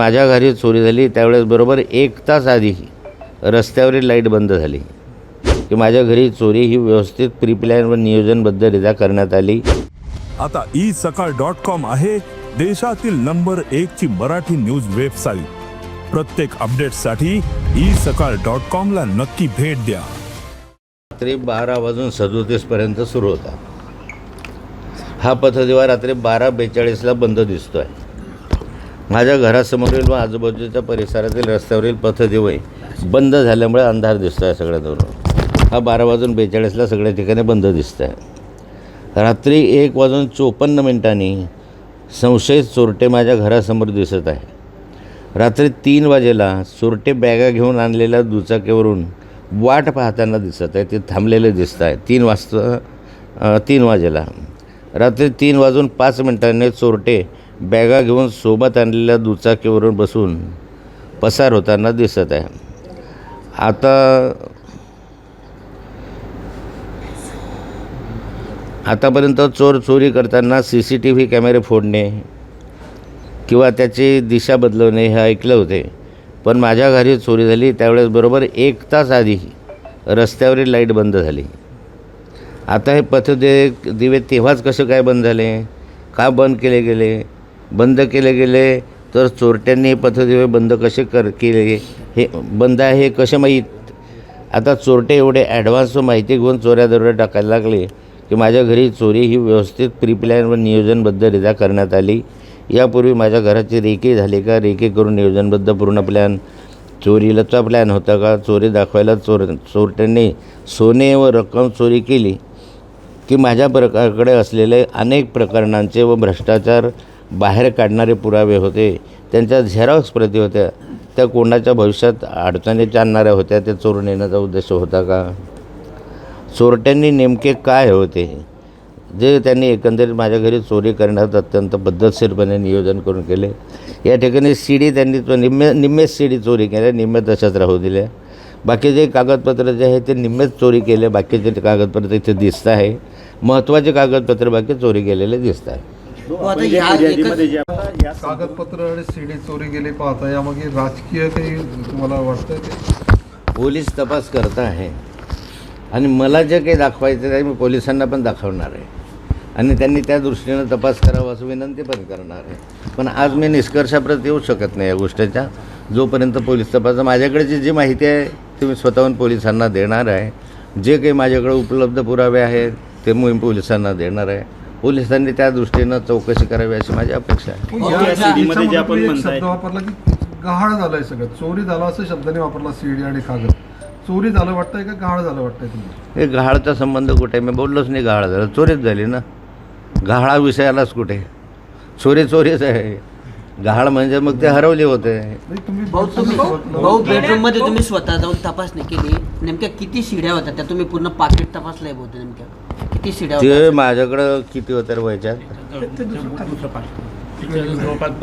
माझ्या घरी चोरी झाली त्यावेळेस बरोबर एक तास आधी रस्त्यावरील लाइट बंद झाली. की माझ्या घरी चोरी ही व्यवस्थित प्रीप्लॅन व नियोजनबद्धरित्या करण्यात आली. आता ई सकाळ डॉट कॉम आहे देशातील नंबर एक ची मराठी न्यूज वेबसाईट प्रत्येक अपडेटसाठी ई सकाळ डॉट कॉम ला नक्की भेट द्या. रात्री बारा वाजून सदोतीसपर्यंत सुरू होता. हा पथदिवा रात्री बारा बेचाळीसला बंद दिसतो आहे माझ्या घरासमोरील व आजूबाजूच्या परिसरातील रस्त्यावरील पथदिवे बंद झाल्यामुळे अंधार दिसतो आहे सगळ्या दोन हा बारा वाजून बेचाळीसला सगळ्या ठिकाणी बंद दिसत आहे रात्री एक वाजून चोपन्न मिनिटांनी संशयित चोरटे माझ्या घरासमोर दिसत आहे. रात्री तीन वाजेला चोरटे बॅगा घेऊन आणलेल्या दुचाकीवरून वाट पाहताना दिसत आहे. ते थांबलेले दिसत आहे. तीन वाजता तीन वाजेला. रात्री तीन वाजून पाच मिनिटांनी चोरटे बॅगा घेऊन सोबत आणलेल्या दुचाकीवरून बसून पसार होताना दिसत आहे. आता आतापर्यंत चोर चोरी करताना सी सी टी व्ही कॅमेरे फोडणे किंवा त्याची दिशा बदलवणे हे ऐकले होते. पण माझ्या घरी चोरी झाली त्यावेळेस बरोबर एक तास आधी रस्त्यावरील लाइट बंद झाली. आता हे पथदे दिवे तेव्हाच कसे काय बंद झाले? का बंद केले गेले? बंद केले गेले तर चोरट्यांनी हे पथदिवे बंद कसे कर केले? हे बंद आहे हे कसे माहीत? आता चोरटे एवढे ॲडव्हान्स माहिती घेऊन चोऱ्या दरोडे टाकायला लागले की माझ्या घरी चोरी ही व्यवस्थित प्रीप्लॅन व नियोजनबद्धरित्या करण्यात आली. यापूर्वी माझ्या घराची रेकी झाली का? रेकी करून नियोजनबद्ध पूर्ण प्लॅन चोरीलाचा प्लॅन होता का? चोरी दाखवायला चोर चोरट्यांनी सोने व रक्कम चोरी केली. की माझ्या प्रकारकडे असलेले अनेक प्रकरणांचे व भ्रष्टाचार बाहेर काढणारे पुरावे होते. त्यांच्या झेरॉक्स प्रती होत्या. त्या कोणाच्या भविष्यात अडचणीत आणणाऱ्या होत्या. ते चोरून नेण्याचा उद्देश होता का? चोरट्यांनी नेमके काय होते? जे त्यांनी एकंदरीत माझ्या घरी चोरी करण्यात अत्यंत पद्धतशीरपणे नियोजन करून केले. या ठिकाणी शिडी त्यांनी तो निम्मे निम्मेच शिडी चोरी केल्या. निम्मे तशाच राहू दिल्या. बाकीचे कागदपत्र जे आहे ते निम्मेच चोरी केले. बाकीचे कागदपत्र इथे दिसत आहे. महत्त्वाचे कागदपत्र बाकी चोरी केलेले दिसत आहे. हो, आता ह्या एकच- कागदपत्र आणि सीडी चोरी गेली पाहता यामागे राजकीय काही तुम्हाला वाटतंय ते? पोलीस तपास करत आहे. आणि मला जे काही दाखवायचं आहे मी पोलिसांना पण दाखवणार आहे. आणि त्यांनी त्या दृष्टीनं तपास करावा असं विनंती पण करणार आहे. पण आज मी निष्कर्षाप्रत येऊ शकत नाही या गोष्टीच्या जोपर्यंत पोलीस तपास माझ्याकडची जी माहिती आहे ती मी स्वतःहून पोलिसांना देणार आहे. जे काही माझ्याकडे उपलब्ध पुरावे आहेत ते मी पोलिसांना देणार आहे. पोलिसांनी त्या दृष्टीनं चौकशी करावी अशी माझी अपेक्षा आहे. या जे आपण एक म्हणताय- शब्द वापरला की गहाळ झालाय सगळं. चोरी झाला असं शब्दाने वापरला सीडी आणि कागद. चोरी झालं वाटतंय का गहाळ झालं वाटतंय तुम्हाला? हे गहाळचा संबंध कुठे? मी बोललोच नाही गहाळ झाला. चोरीच झाली ना. गहाळा विषय आलाच कुठे? चोरी चोरीच आहे. गहाळ म्हणजे मग ते हरवले होते. नाही, तुम्ही भाऊ बेडरूममध्ये तुम्ही स्वतः जाऊन तपासणी केली. नेमक्या किती शिड्या होत्या? त्या तुम्ही पूर्ण पाकिट तपासलंय बहुतेक नेमक्या. किती शिड्या ते माझ्याकडं किती होत्या रे वयाच्यात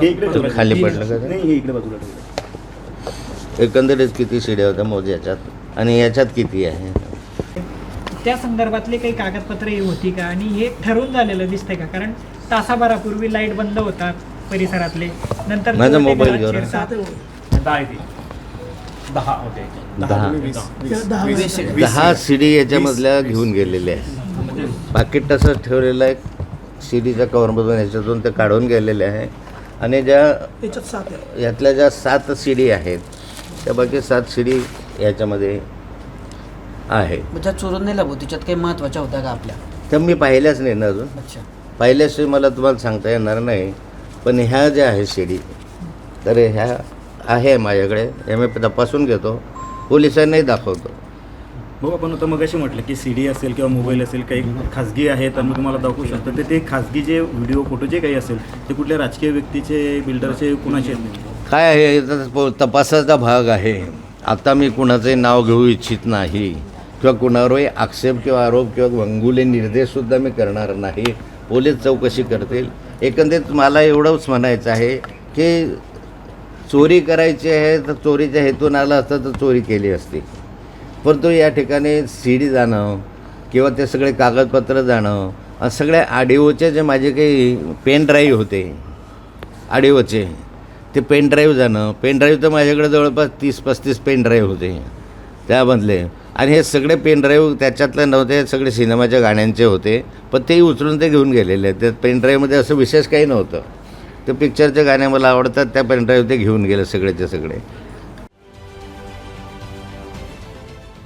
हे इकडे तो खाली पडलं का ते? नाही हे इकडे बाजूला ठेवलं. एकंदरीत किती शिड्या होत्या मोज याच्यात आणि याच्यात किती आहे त्या संदर्भातले काही कागदपत्रे होती का आणि हे ठरवून झालेलं दिसतंय का कारण तासाभरापूर्वी लाइट बंद होतात परिसरातले नंतर माझा मोबाईल घरात घेऊन. शिरतात. दहा. दहा होते दहा शिड्या. दहा शिडी याच्यामधल्या घेऊन गेलेले आहे पाकिट तसंच ठेवलेलं आहे शिडीच्या कवरमधून याच्यातून ते काढून गेलेले आहे. आणि ज्या यातल्या ज्या सात शिडी आहेत त्या बाकी सात शिडी याच्यामध्ये आहे. चोरून नेल्या भाऊ त्याच्यात काही महत्त्वाच्या होत्या का आपल्या? त्या मी पाहिल्याच नाही ना अजून. अच्छा. पाहिल्याशिवाय मला तुम्हाला सांगता येणार नाही. पण ह्या ज्या आहे शिडी तर ह्या आहे माझ्याकडे. हे मी तपासून घेतो. पोलिसांनाही दाखवतो. भाऊ आपण आता मग अशी म्हटलं की सी डी असेल किंवा मोबाईल असेल काही खाजगी आहेत आणि तुम्हाला दाखवू शकतो. तर ते खाजगी जे व्हिडिओ फोटो जे काही असेल ते कुठल्या राजकीय व्यक्तीचे बिल्डरचे कुणाचे? काय आहे याचा प- तपासाचा भाग आहे. आता मी कुणाचे नाव घेऊ इच्छित नाही. किंवा कुणावरही आक्षेप किंवा आरोप किंवा वंगुले निर्देशसुद्धा मी करणार नाही. पोलीस चौकशी करतील. एकंदरीत मला एवढंच म्हणायचं आहे की चोरी करायची आहे तर चोरीच्या हेतून आला असतं तर चोरी केली असती. परंतु या ठिकाणी सी डी जाणं किंवा ते सगळे कागदपत्र जाणं सगळ्या आडिओचे जे माझे काही पेन ड्राईव्ह होते आडिओचे ते पेन ड्राईव्ह जाणं. पेन ड्राईव्ह तर माझ्याकडे जवळपास तीस पस्तीस पेन ड्राईव्ह होते त्यामधले. आणि हे सगळे पेन ड्राईव्ह त्याच्यातले नव्हते सगळे सिनेमाच्या गाण्यांचे होते. पण तेही उचलून ते घेऊन गेलेले. आहेत त्या पेन ड्राईव्हमध्ये असं विशेष काही नव्हतं. ते पिक्चरचे गाणे मला आवडतात त्या पेन ड्राईव्ह ते घेऊन गेले सगळेचे सगळे.